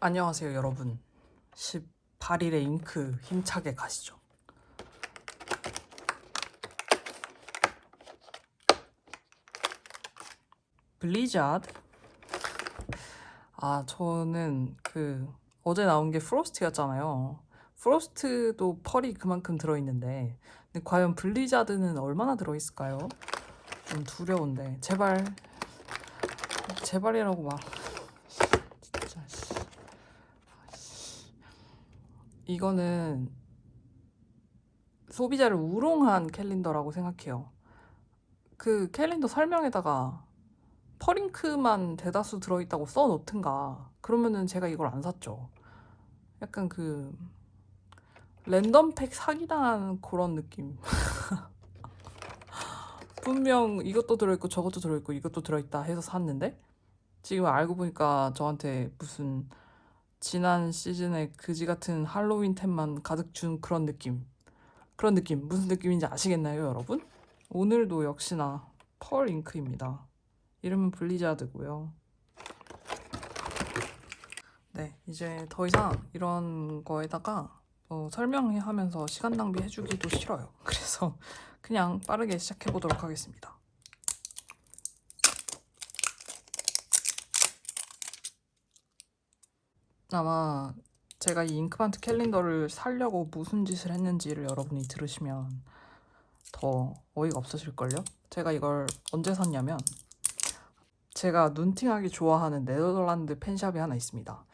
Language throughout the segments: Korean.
안녕하세요 여러분. 18일의 잉크 힘차게 가시죠. 블리자드. 아 저는 그 어제 나온 게 프로스트였잖아요. 프로스트도 펄이 그만큼 들어있는데 근데 과연 블리자드는 얼마나 들어있을까요? 좀 두려운데. 제발 제발이라고 막 진짜 씨. 이거는 소비자를 우롱한 캘린더라고 생각해요. 그 캘린더 설명에다가 퍼링크만 대다수 들어있다고 써놓든가 그러면은 제가 이걸 안 샀죠. 약간 그 랜덤팩 사기당한 그런 느낌. 분명 이것도 들어있고 저것도 들어있고 이것도 들어있다 해서 샀는데 지금 알고 보니까 저한테 무슨 지난 시즌에 그지 같은 할로윈 템만 가득 준 그런 느낌. 그런 느낌. 무슨 느낌인지 아시겠나요, 여러분? 오늘도 역시나 펄 잉크입니다. 이름은 블리자드고요. 네, 이제 더 이상 이런 거에다가 어, 설명하면서 시간 낭비 해주기도 싫어요. 그래서 그냥 빠르게 시작해 보도록 하겠습니다. 아마 제가 이 잉크반트 캘린더를 사려고 무슨 짓을 했는지를 여러분이 들으시면 더 어이가 없으실걸요? 제가 이걸 언제 샀냐면 제가 눈팅하기 좋아하는 네덜란드 펜샵이 하나 있습니다.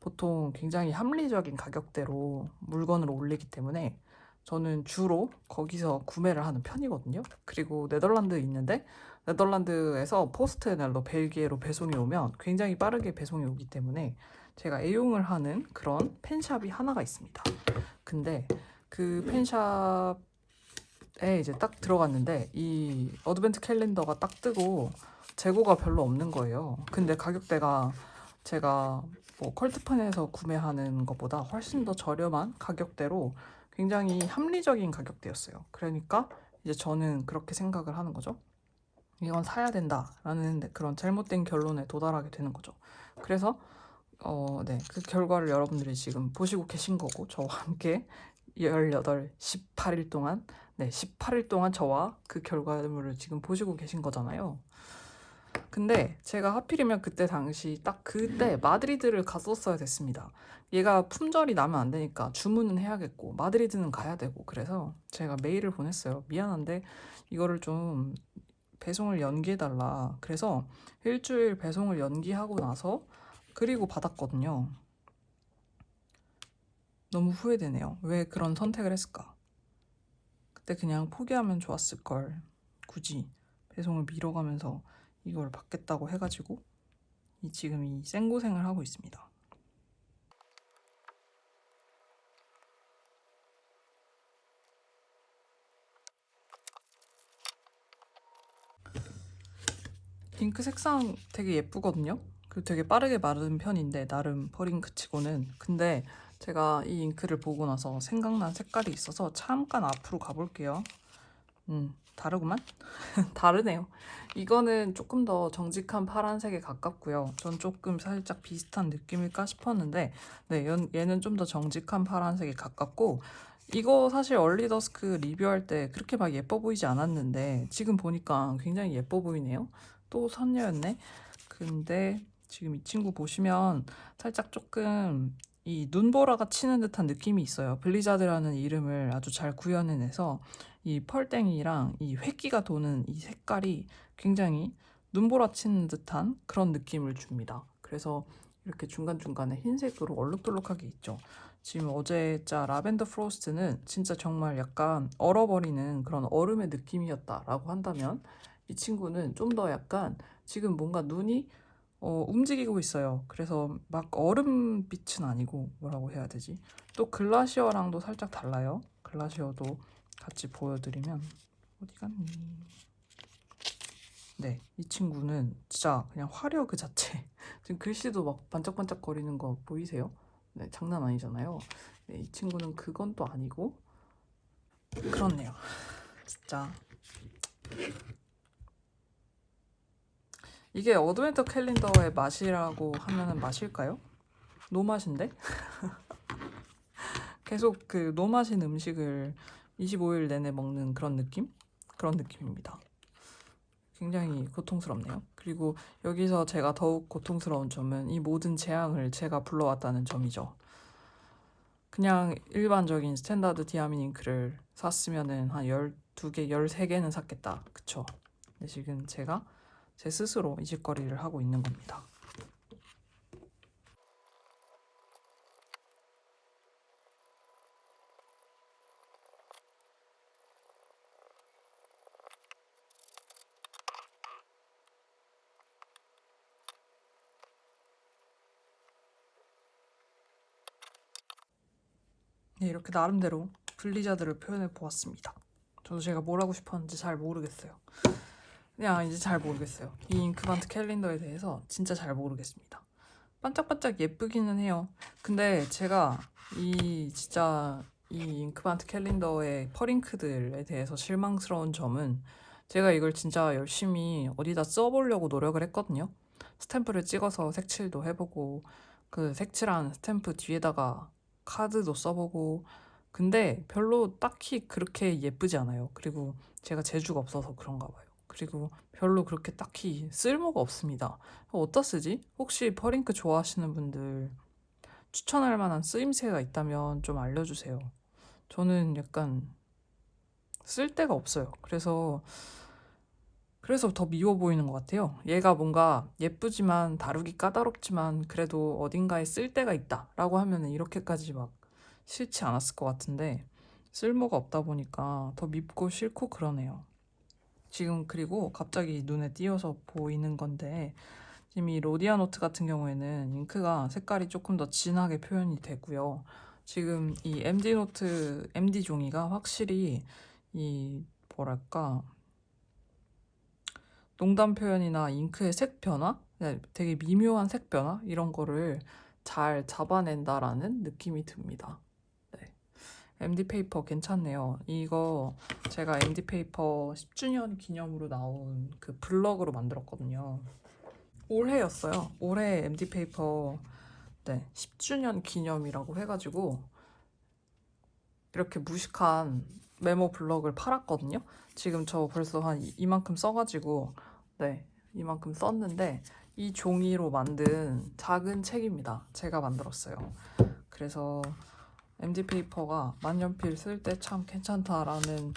보통 굉장히 합리적인 가격대로 물건을 올리기 때문에 저는 주로 거기서 구매를 하는 편이거든요. 그리고 네덜란드에 있는데 네덜란드에서 포스트넬로 벨기에로 배송이 오면 굉장히 빠르게 배송이 오기 때문에 제가 애용을 하는 그런 펜샵이 하나가 있습니다. 근데 그 펜샵에 이제 딱 들어갔는데 이 어드벤트 캘린더가 딱 뜨고 재고가 별로 없는 거예요. 근데 가격대가 제가 뭐 컬트판에서 구매하는 것보다 훨씬 더 저렴한 가격대로 굉장히 합리적인 가격대였어요. 그러니까 이제 저는 그렇게 생각을 하는 거죠. 이건 사야 된다라는 그런 잘못된 결론에 도달하게 되는 거죠. 그래서 어, 네. 그 결과를 여러분들이 지금 보시고 계신 거고 저와 함께 18, 18일 동안 네, 18일 동안 저와 그 결과물을 지금 보시고 계신 거잖아요. 근데 제가 하필이면 그때 당시 딱 그때 마드리드를 갔었어야 됐습니다. 얘가 품절이 나면 안 되니까 주문은 해야겠고 마드리드는 가야 되고 그래서 제가 메일을 보냈어요. 미안한데 이거를 좀 배송을 연기해달라. 그래서 일주일 배송을 연기하고 나서 그리고 받았거든요. 너무 후회되네요. 왜 그런 선택을 했을까? 그때 그냥 포기하면 좋았을 걸. 굳이 배송을 미뤄가면서 이걸 받겠다고 해가지고 이 지금 이 생고생을 하고 있습니다. 잉크 색상 되게 예쁘거든요. 그 되게 빠르게 마른 편인데 나름 펄잉크 치고는 근데 제가 이 잉크를 보고 나서 생각난 색깔이 있어서 잠깐 앞으로 가볼게요. 음 다르구만. 다르네요. 이거는 조금 더 정직한 파란색에 가깝고요. 전 조금 살짝 비슷한 느낌일까 싶었는데 네 얘는 좀 더 정직한 파란색에 가깝고 이거 사실 얼리더스크 리뷰할 때 그렇게 막 예뻐 보이지 않았는데 지금 보니까 굉장히 예뻐 보이네요. 또 선녀였네. 근데 지금 이 친구 보시면 살짝 조금 이 눈보라가 치는 듯한 느낌이 있어요. 블리자드라는 이름을 아주 잘 구현해내서 이 펄땡이랑 이 획기가 도는 이 색깔이 굉장히 눈보라 치는 듯한 그런 느낌을 줍니다. 그래서 이렇게 중간중간에 흰색으로 얼룩덜룩하게 있죠. 지금 어제 짜 라벤더 프로스트는 진짜 정말 약간 얼어버리는 그런 얼음의 느낌이었다라고 한다면 이 친구는 좀 더 약간 지금 뭔가 눈이 어, 움직이고 있어요. 그래서 막 얼음빛은 아니고 뭐라고 해야 되지? 또 글라시어랑도 살짝 달라요. 글라시어도 같이 보여드리면 어디 갔니? 네, 이 친구는 진짜 그냥 화려 그 자체. 지금 글씨도 막 반짝반짝 거리는 거 보이세요? 네, 장난 아니잖아요. 네, 이 친구는 그건 또 아니고 그렇네요. 진짜 이게 어드벤처 캘린더의 맛이라고 하면은 맛일까요? 노맛인데? 계속 그 노맛인 음식을 25일 내내 먹는 그런 느낌? 그런 느낌입니다. 굉장히 고통스럽네요. 그리고 여기서 제가 더욱 고통스러운 점은 이 모든 재앙을 제가 불러왔다는 점이죠. 그냥 일반적인 스탠다드 디아민 잉크를 샀으면은 한 12개, 13개는 샀겠다. 그쵸? 근데 지금 제가 제 스스로 이 짓거리를 하고 있는 겁니다. 네, 이렇게 나름대로 블리자드를 표현해 보았습니다. 저도 제가 뭘 하고 싶었는지 잘 모르겠어요. 그냥 이제 잘 모르겠어요. 이 잉크반트 캘린더에 대해서 진짜 잘 모르겠습니다. 반짝반짝 예쁘기는 해요. 근데 제가 이 진짜 이 잉크반트 캘린더의 퍼링크들에 대해서 실망스러운 점은 제가 이걸 진짜 열심히 어디다 써보려고 노력을 했거든요. 스탬프를 찍어서 색칠도 해보고 그 색칠한 스탬프 뒤에다가 카드도 써보고 근데 별로 딱히 그렇게 예쁘지 않아요. 그리고 제가 재주가 없어서 그런가 봐요. 그리고 별로 그렇게 딱히 쓸모가 없습니다. 어디다 쓰지? 혹시 퍼링크 좋아하시는 분들 추천할 만한 쓰임새가 있다면 좀 알려주세요. 저는 약간 쓸 데가 없어요. 그래서 그래서 더 미워 보이는 것 같아요. 얘가 뭔가 예쁘지만 다루기 까다롭지만 그래도 어딘가에 쓸 데가 있다라고 하면은 이렇게까지 막 싫지 않았을 것 같은데 쓸모가 없다 보니까 더 밉고 싫고 그러네요. 지금 그리고 갑자기 눈에 띄어서 보이는 건데 지금 이 로디아 노트 같은 경우에는 잉크가 색깔이 조금 더 진하게 표현이 되고요. 지금 이 MD 노트 MD 종이가 확실히 이 뭐랄까 농담 표현이나 잉크의 색 변화, 네, 되게 미묘한 색 변화 이런 거를 잘 잡아낸다라는 느낌이 듭니다. 네. MD 페이퍼 괜찮네요. 이거 제가 MD 페이퍼 10주년 기념으로 나온 그 블럭으로 만들었거든요. 올해였어요. 올해 MD 페이퍼 네, 10주년 기념이라고 해가지고 이렇게 무식한 메모 블럭을 팔았거든요. 지금 저 벌써 한 이- 이만큼 써가지고 네 이만큼 썼는데 이 종이로 만든 작은 책입니다. 제가 만들었어요. 그래서 MD 페이퍼가 만년필 쓸 때 참 괜찮다라는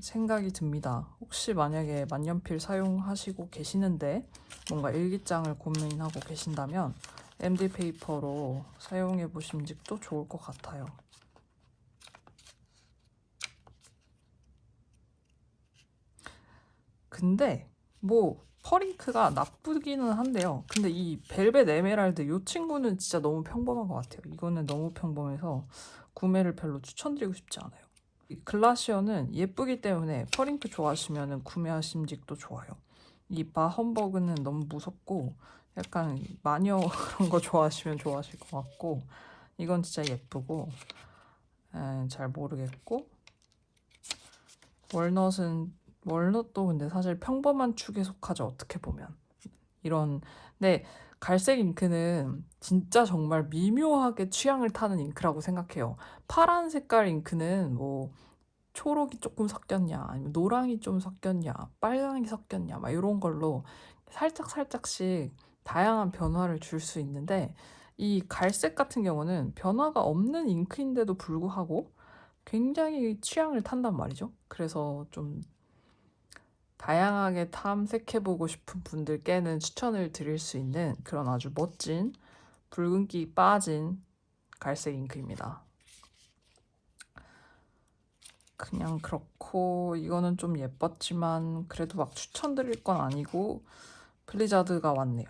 생각이 듭니다. 혹시 만약에 만년필 사용하시고 계시는데 뭔가 일기장을 고민하고 계신다면 MD 페이퍼로 사용해 보심직도 좋을 것 같아요. 근데 뭐 퍼링크가 나쁘기는 한데요. 근데 이 벨벳 에메랄드 이 친구는 진짜 너무 평범한 것 같아요. 이거는 너무 평범해서 구매를 별로 추천드리고 싶지 않아요. 이 글라시어는 예쁘기 때문에 퍼링크 좋아하시면 구매하심직도 좋아요. 이 바 험버그는 너무 무섭고 약간 마녀 그런 거 좋아하시면 좋아하실 것 같고 이건 진짜 예쁘고 에, 잘 모르겠고 월넛은 월넛도 근데 사실 평범한 축에 속하죠 어떻게 보면 이런 근데 갈색 잉크는 진짜 정말 미묘하게 취향을 타는 잉크라고 생각해요 파란 색깔 잉크는 뭐 초록이 조금 섞였냐 아니면 노랑이 좀 섞였냐 빨강이 섞였냐 막 이런 걸로 살짝 살짝씩 다양한 변화를 줄 수 있는데 이 갈색 같은 경우는 변화가 없는 잉크인데도 불구하고 굉장히 취향을 탄단 말이죠. 그래서 좀 다양하게 탐색해보고 싶은 분들께는 추천을 드릴 수 있는 그런 아주 멋진 붉은기 빠진 갈색 잉크입니다. 그냥 그렇고 이거는 좀 예뻤지만 그래도 막 추천드릴 건 아니고 블리자드가 왔네요.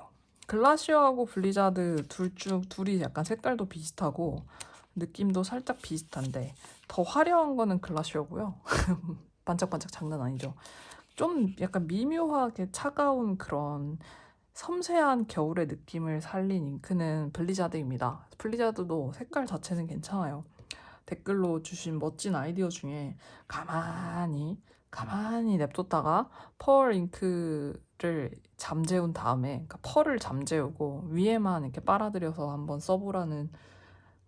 글라시어하고 블리자드 둘 중 둘이 약간 색깔도 비슷하고 느낌도 살짝 비슷한데 더 화려한 거는 글라시어고요. 반짝반짝 장난 아니죠. 좀 약간 미묘하게 차가운 그런 섬세한 겨울의 느낌을 살린 잉크는 블리자드입니다. 블리자드도 색깔 자체는 괜찮아요. 댓글로 주신 멋진 아이디어 중에 가만히 가만히 냅뒀다가 펄 잉크를 잠재운 다음에 그러니까 펄을 잠재우고 위에만 이렇게 빨아들여서 한번 써보라는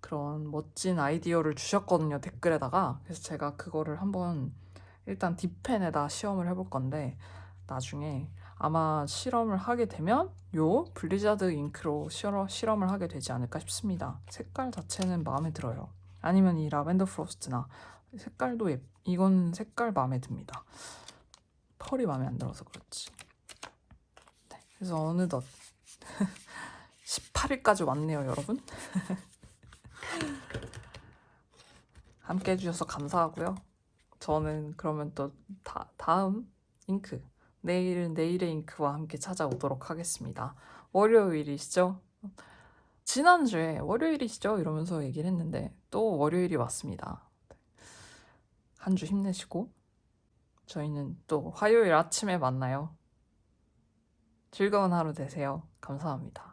그런 멋진 아이디어를 주셨거든요 댓글에다가 그래서 제가 그거를 한번 일단 딥펜에다 시험을 해볼 건데 나중에 아마 실험을 하게 되면 요 블리자드 잉크로 실험, 실험을 하게 되지 않을까 싶습니다. 색깔 자체는 마음에 들어요. 아니면 이 라벤더 프로스트나 색깔도 예, 이건 색깔 마음에 듭니다. 펄이 마음에 안 들어서 그렇지. 네, 그래서 어느덧 18일까지 왔네요 여러분. 함께 해주셔서 감사하고요. 저는 그러면 또 다, 다음 잉크 내일은 내일의 잉크와 함께 찾아오도록 하겠습니다. 월요일이시죠? 지난주에 월요일이시죠? 이러면서 얘기를 했는데 또 월요일이 왔습니다. 한 주 힘내시고 저희는 또 화요일 아침에 만나요. 즐거운 하루 되세요. 감사합니다.